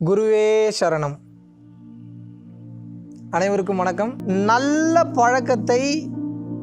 குருவே சரணம். அனைவருக்கும் வணக்கம். நல்ல பழக்கத்தை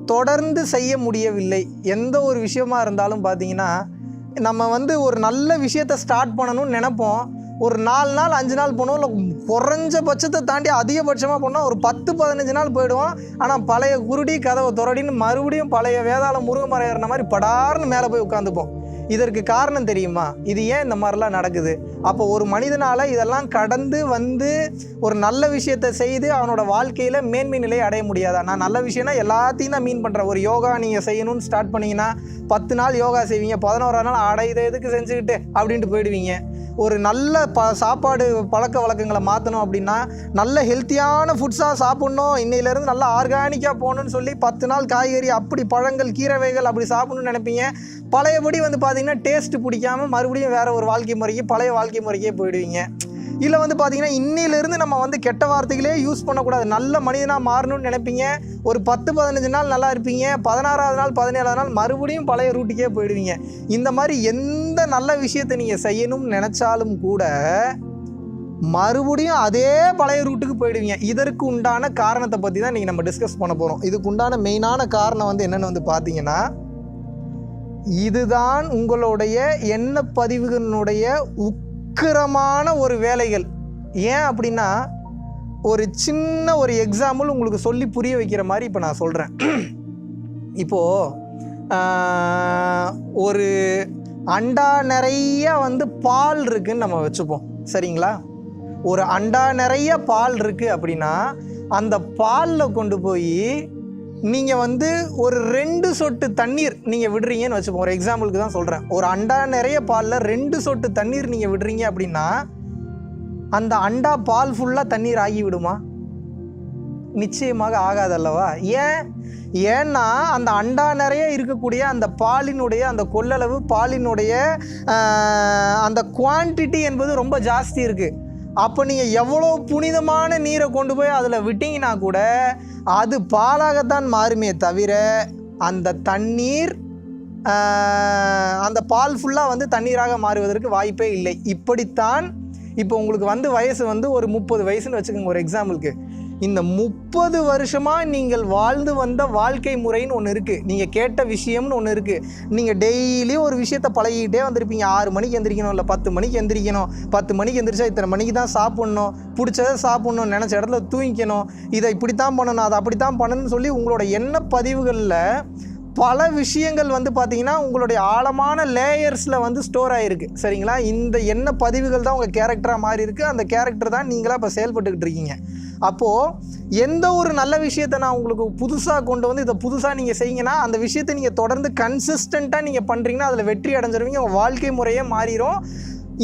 தொடர்ந்து செய்ய முடியவில்லை. எந்த ஒரு விஷயமா இருந்தாலும் பார்த்தீங்கன்னா நம்ம வந்து ஒரு நல்ல விஷயத்தை ஸ்டார்ட் பண்ணணும்னு நினைப்போம். ஒரு நாலு நாள் அஞ்சு நாள் போனோம் இல்லை குறைஞ்சபட்சத்தை தாண்டி அதிகபட்சமாக போனால் ஒரு பத்து பதினஞ்சு நாள் போயிடுவோம். ஆனால் பழைய குருடி கதவை துறடின்னு மறுபடியும் பழைய வேதாளம் முருங்கை ஏறின மாதிரி படார்னு மேலே போய் உட்காந்துப்போம் இதற்கு காரணம் தெரியுமா? இது ஏன் இந்த மாதிரிலாம் நடக்குது? அப்போ ஒரு மனிதனால் இதெல்லாம் கடந்து வந்து ஒரு நல்ல விஷயத்தை செய்து அவனோட வாழ்க்கையில் மேன்மை நிலையை அடைய முடியாதா? நான் நல்ல விஷயம்னா எல்லாத்தையும் தான் மீன் பண்ணுறேன் ஒரு யோகா நீங்கள் செய்யணும்னு ஸ்டார்ட் பண்ணிங்கன்னா பத்து நாள் யோகா செய்வீங்க. பதினோரா நாள் அடை இதை எதுக்கு செஞ்சுக்கிட்டு? அப்படின்ட்டு போயிடுவீங்க. ஒரு நல்ல ப சாப்பாடு பழக்க வழக்கங்களை மாற்றணும் அப்படின்னா நல்ல ஹெல்த்தியான ஃபுட்ஸாக சாப்பிட்ணும். இன்னையிலேருந்து நல்லா ஆர்கானிக்காக போகணும்னு சொல்லி பத்து நாள் காய்கறி அப்படி பழங்கள் கீரை வகைகள் அப்படி சாப்பிட்ணுன்னு நினைப்பீங்க. பழையபடி வந்து பார்த்தீங்கன்னா டேஸ்ட்டு பிடிக்காம மறுபடியும் வேறு ஒரு வாழ்க்கை முறைக்கு பழைய வாழ்க்கை முறைக்கே போயிடுவீங்க. இல்லை வந்து பார்த்தீங்கன்னா இன்னிலிருந்து நம்ம வந்து கெட்ட வார்த்தைகளே யூஸ் பண்ணக்கூடாது. நல்ல மனிதனாக மாறணும்னு நினைப்பீங்க. ஒரு பத்து பதினஞ்சு நாள் நல்லா இருப்பீங்க. பதினாறாவது நாள் பதினேழாவது நாள் மறுபடியும் பழைய ரூட்டுக்கே போயிடுவீங்க. இந்த மாதிரி எந்த நல்ல விஷயத்தை நீங்கள் செய்யணும்னு நினச்சாலும் கூட மறுபடியும் அதே பழைய ரூட்டுக்கு போயிடுவீங்க. இதற்கு உண்டான காரணத்தை பற்றி தான் நீங்கள் நம்ம டிஸ்கஸ் பண்ண போகிறோம் இதுக்கு உண்டான மெயினான காரணம் வந்து என்னென்னு வந்து பார்த்தீங்கன்னா இதுதான் உங்களுடைய எண்ண பதிவுகளினுடைய உக்கிரமான ஒரு வேலைகள். ஏன் அப்படின்னா ஒரு சின்ன ஒரு எக்ஸாம்பிள் உங்களுக்கு சொல்லி புரிய வைக்கிற மாதிரி இப்போ நான் சொல்கிறேன் இப்போது ஒரு அண்டா நிறைய வந்து பால் இருக்குன்னு நம்ம வச்சுப்போம். சரிங்களா? ஒரு அண்டா நிறைய பால் இருக்குது அப்படின்னா அந்த பாலில் கொண்டு போய் நீங்கள் வந்து ஒரு ரெண்டு சொட்டு தண்ணீர் நீங்கள் விடுறீங்கன்னு வச்சுப்போம் ஒரு எக்ஸாம்பிளுக்கு தான் சொல்கிறேன் ஒரு அண்டா நிறைய பாலில் ரெண்டு சொட்டு தண்ணீர் நீங்கள் விடுறீங்க அப்படின்னா அந்த அண்டா பால் ஃபுல்லாக தண்ணீர் ஆகி விடுமா? நிச்சயமாக ஆகாதல்லவா ஏன்? ஏன்னா அந்த அண்டா நிறைய இருக்கக்கூடிய அந்த பாலினுடைய அந்த கொள்ளளவு பாலினுடைய அந்த குவான்டிட்டி என்பது ரொம்ப ஜாஸ்தி இருக்குது அப்போ நீங்கள் எவ்வளோ புனிதமான நீரை கொண்டு போய் அதில் விட்டீங்கன்னா கூட அது பாலாகத்தான் மாறுமே தவிர அந்த தண்ணீர் அந்த பால் ஃபுல்லாக வந்து தண்ணீராக மாறுவதற்கு வாய்ப்பே இல்லை. இப்படித்தான் இப்போ உங்களுக்கு வந்து வயசு வந்து ஒரு முப்பது வயசுன்னு வச்சுக்கோங்க ஒரு எக்ஸாம்பிளுக்கு இந்த முப்பது வருஷமாக நீங்கள் வாழ்ந்து வந்த வாழ்க்கை முறைன்னு ஒன்று இருக்குது நீங்கள் கேட்ட விஷயம்னு ஒன்று இருக்குது நீங்கள் டெய்லியும் ஒரு விஷயத்தை பழகிக்கிட்டே வந்திருப்பீங்க. ஆறு மணிக்கு எந்திரிக்கணும் இல்லை பத்து மணிக்கு எந்திரிக்கணும். பத்து மணிக்கு எந்திரிச்சா இத்தனை மணிக்கு தான் சாப்பிட்ணும். பிடிச்சதை சாப்பிட்ணும் நினச்ச இடத்துல தூங்கிக்கணும். இதை இப்படித்தான் பண்ணணும் அதை அப்படித்தான் பண்ணணும்னு சொல்லி உங்களோட எண்ண பதிவுகளில் பல விஷயங்கள் வந்து பார்த்தீங்கன்னா உங்களுடைய ஆழமான லேயர்ஸில் வந்து ஸ்டோர் ஆகிருக்கு சரிங்களா? இந்த எண்ண பதிவுகள் தான் உங்கள் கேரக்டராக மாறி இருக்குது அந்த கேரக்டர் தான் நீங்களாக இப்போ செயல்பட்டுக்கிட்டு இருக்கீங்க. அப்போது எந்த ஒரு நல்ல விஷயத்தை நான் உங்களுக்கு புதுசாக கொண்டு வந்து இதை புதுசாக நீங்கள் செய்யுங்கன்னா அந்த விஷயத்தை நீங்கள் தொடர்ந்து கன்சிஸ்டண்ட்டாக நீங்கள் பண்ணுறீங்கன்னா அதில் வெற்றி அடைஞ்சிருவீங்க உங்கள் வாழ்க்கை முறையே மாறிடும்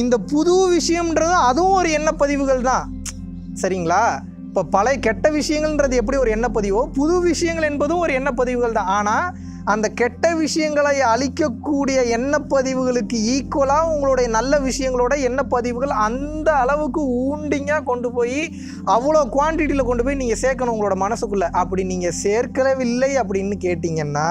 இந்த புது விஷயம்ன்றது அதுவும் ஒரு எண்ண பதிவுகள் தான். சரிங்களா? இப்போ பழைய கெட்ட விஷயங்கள்ன்றது எப்படி ஒரு எண்ணப்பதிவோ புது விஷயங்கள் என்பதும் ஒரு எண்ணப்பதிவுகள் தான். ஆனால் அந்த கெட்ட விஷயங்களை அழிக்கக்கூடிய எண்ணப்பதிவுகளுக்கு ஈக்குவலாக உங்களுடைய நல்ல விஷயங்களோட எண்ணப்பதிவுகள் அந்த அளவுக்கு ஊண்டிங்காக கொண்டு போய் அவ்வளோ குவான்டிட்டியில் கொண்டு போய் நீங்கள் சேர்க்கணும் உங்களோட மனசுக்குள்ளே. அப்படி நீங்கள் சேர்க்கவில்லை அப்படின்னு கேட்டிங்கன்னா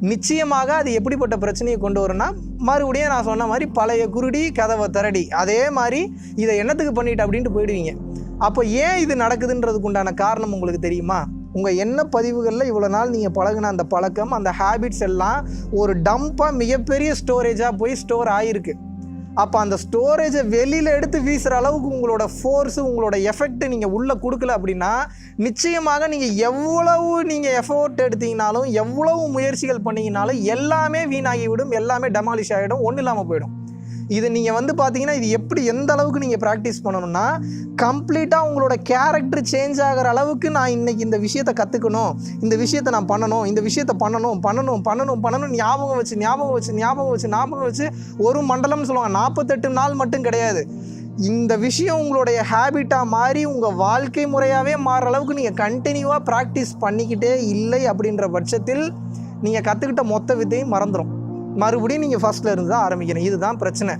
நிச்சயமாக அது எப்படிப்பட்ட பிரச்சனையை கொண்டு வரும்னா மறுபடியும் நான் சொன்ன மாதிரி பழைய குருடி கதவை திரடி அதே மாதிரி இதை என்னத்துக்கு பண்ணிட்டு அப்படின்ட்டு போயிடுவீங்க. அப்போ ஏன் இது நடக்குதுன்றதுக்கு உண்டான காரணம் உங்களுக்கு தெரியுமா? உங்கள் எண்ண பதிவுகளில் இவ்வளோ நாள் நீங்கள் பழகுன அந்த பழக்கம் அந்த ஹேபிட்ஸ் எல்லாம் ஒரு டம்ப்பாக மிகப்பெரிய ஸ்டோரேஜாக போய் ஸ்டோர் ஆகிருக்கு அப்போ அந்த ஸ்டோரேஜை வெளியில் எடுத்து வீசுகிற அளவுக்கு உங்களோட ஃபோர்ஸு உங்களோட எஃபெக்ட் நீங்கள் உள்ளே கொடுக்கல அப்படின்னா நிச்சயமாக நீங்கள் எவ்வளவு நீங்கள் எஃபோர்ட் எடுத்தீங்கனாலும் எவ்வளவு முயற்சிகள் பண்ணீங்கனாலும் எல்லாமே வீணாகிவிடும் எல்லாமே டெமாலிஷ் ஆகிடும் ஒன்றும் இல்லாமல் போயிடும். இது நீங்கள் வந்து பார்த்தீங்கன்னா இது எப்படி எந்த அளவுக்கு நீங்கள் ப்ராக்டிஸ் பண்ணணும்னா கம்ப்ளீட்டாக உங்களோட கேரக்டர் சேஞ்ச் ஆகிற அளவுக்கு நான் இன்னைக்கு இந்த விஷயத்தை கற்றுக்கணும் இந்த விஷயத்தை நான் பண்ணணும். இந்த விஷயத்தை பண்ணணும். பண்ணணும். பண்ணணும். பண்ணணும் ஞாபகம் வச்சு ஞாபகம் வச்சு ஞாபகம் வச்சு ஞாபகம் வச்சு ஒரு மண்டலம்னு சொல்லுவாங்க. நாற்பத்தெட்டு நாள் மட்டும் கிடையாது. இந்த விஷயம் உங்களுடைய ஹேபிட்டாக மாறி உங்கள் வாழ்க்கை முறையாகவே மாறுற அளவுக்கு நீங்கள் கண்டினியூவாக ப்ராக்டிஸ் பண்ணிக்கிட்டே இல்லை அப்படின்ற பட்சத்தில் நீங்கள் கற்றுக்கிட்ட மொத்த வித்தையும் மறந்துடும் மறுபடியும் நீங்கள் ஃபஸ்ட்டில் இருந்து தான் ஆரம்பிக்கணும். இதுதான் பிரச்சனை.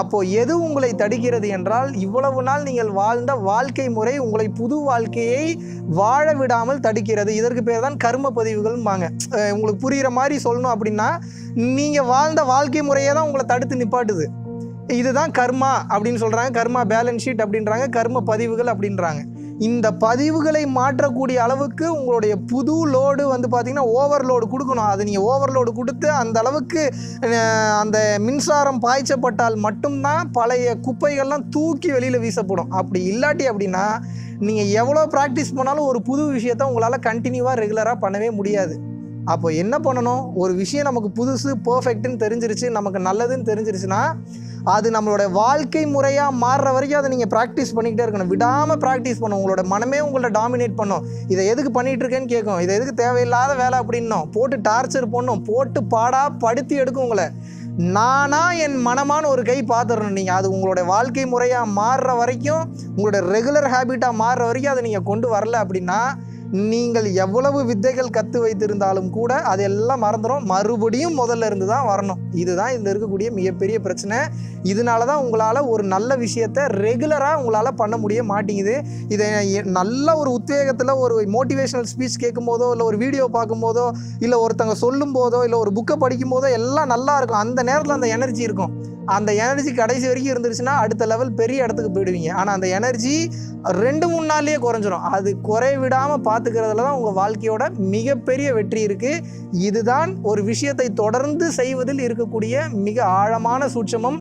அப்போது எது உங்களை தடுக்கிறது என்றால் இவ்வளவு நாள் நீங்கள் வாழ்ந்த வாழ்க்கை முறை உங்களை புது வாழ்க்கையை வாழ விடாமல் தடுக்கிறது. இதற்கு பேர் தான் கர்ம பதிவுகள்பாங்க உங்களுக்கு புரிகிற மாதிரி சொல்லணும் அப்படின்னா நீங்கள் வாழ்ந்த வாழ்க்கை முறையே தான் உங்களை தடுத்து நிப்பாட்டுது. இதுதான் கர்மா அப்படின்னு சொல்கிறாங்க கர்மா பேலன்ஸ் ஷீட் அப்படின்றாங்க. கர்ம பதிவுகள் அப்படின்றாங்க. இந்த பதிவுகளை மாற்றக்கூடிய அளவுக்கு உங்களுடைய புது லோடு வந்து பார்த்திங்கன்னா ஓவர்லோடு கொடுக்கணும். அது நீங்கள் ஓவர்லோடு கொடுத்து அந்த அளவுக்கு அந்த மின்சாரம் பாய்ச்சப்பட்டால் மட்டும்தான் பழைய குப்பைகள்லாம் தூக்கி வெளியில் வீசப்படும். அப்படி இல்லாட்டி அப்படின்னா நீங்கள் எவ்வளோ ப்ராக்டிஸ் பண்ணாலும் ஒரு புது விஷயத்த உங்களால் கண்டினியூவாக ரெகுலராக பண்ணவே முடியாது. அப்போ என்ன பண்ணணும்? ஒரு விஷயம் நமக்கு புதுசு பர்ஃபெக்ட்டுன்னு தெரிஞ்சிருச்சு நமக்கு நல்லதுன்னு தெரிஞ்சிருச்சுன்னா அது நம்மளோட வாழ்க்கை முறையாக மாறுற வரைக்கும் அதை நீங்கள் ப்ராக்டிஸ் பண்ணிக்கிட்டே இருக்கணும். விடாமல் ப்ராக்டிஸ் பண்ணும் உங்களோட மனமே உங்கள்ட்ட டாமினேட் பண்ணும். இதை எதுக்கு பண்ணிகிட்ருக்கேன்னு கேட்கும். இதை எதுக்கு தேவையில்லாத வேலை அப்படின்னும். போட்டு டார்ச்சர் பண்ணும் போட்டு பாடா படுத்தி எடுக்கும் உங்களை. நானா என் மனமான ஒரு கை பார்த்துடணும் நீங்கள் அது உங்களோட வாழ்க்கை முறையாக மாறுற வரைக்கும் உங்களோட ரெகுலர் ஹேபிட்டாக மாறுற வரைக்கும் அதை நீங்கள் கொண்டு வரல அப்படின்னா நீங்கள் எவ்வளவு வித்தைகள் கற்று வைத்திருந்தாலும் கூட அதெல்லாம் மறந்துடும் மறுபடியும் முதல்ல இருந்து தான் வரணும். இதுதான் இதில் இருக்கக்கூடிய மிகப்பெரிய பிரச்சனை. இதனால தான் உங்களால் ஒரு நல்ல விஷயத்த ரெகுலராக உங்களால் பண்ண முடிய மாட்டேங்குது. இதை நல்ல ஒரு உத்வேகத்தில் ஒரு மோட்டிவேஷனல் ஸ்பீச் கேட்கும்போதோ இல்லை ஒரு வீடியோ பார்க்கும்போதோ இல்லை ஒருத்தங்க சொல்லும் போதோ இல்லை ஒரு புக்கை படிக்கும் போதோ எல்லாம் நல்லா இருக்கும். அந்த நேரத்தில் அந்த எனர்ஜி இருக்கும். அந்த எனர்ஜி கடைசி வரைக்கும் இருந்துருச்சுன்னா அடுத்த லெவல் பெரிய இடத்துக்கு போயிடுவீங்க. ஆனால் அந்த எனர்ஜி ரெண்டு மூணு நாள்லேயே குறைஞ்சிரும். அது குறை விடாமல் பார்த்துக்கிறதுல தான் உங்கள் வாழ்க்கையோட மிகப்பெரிய வெற்றி இருக்குது இதுதான் ஒரு விஷயத்தை தொடர்ந்து செய்வதில் இருக்கக்கூடிய மிக ஆழமான சூட்சமம்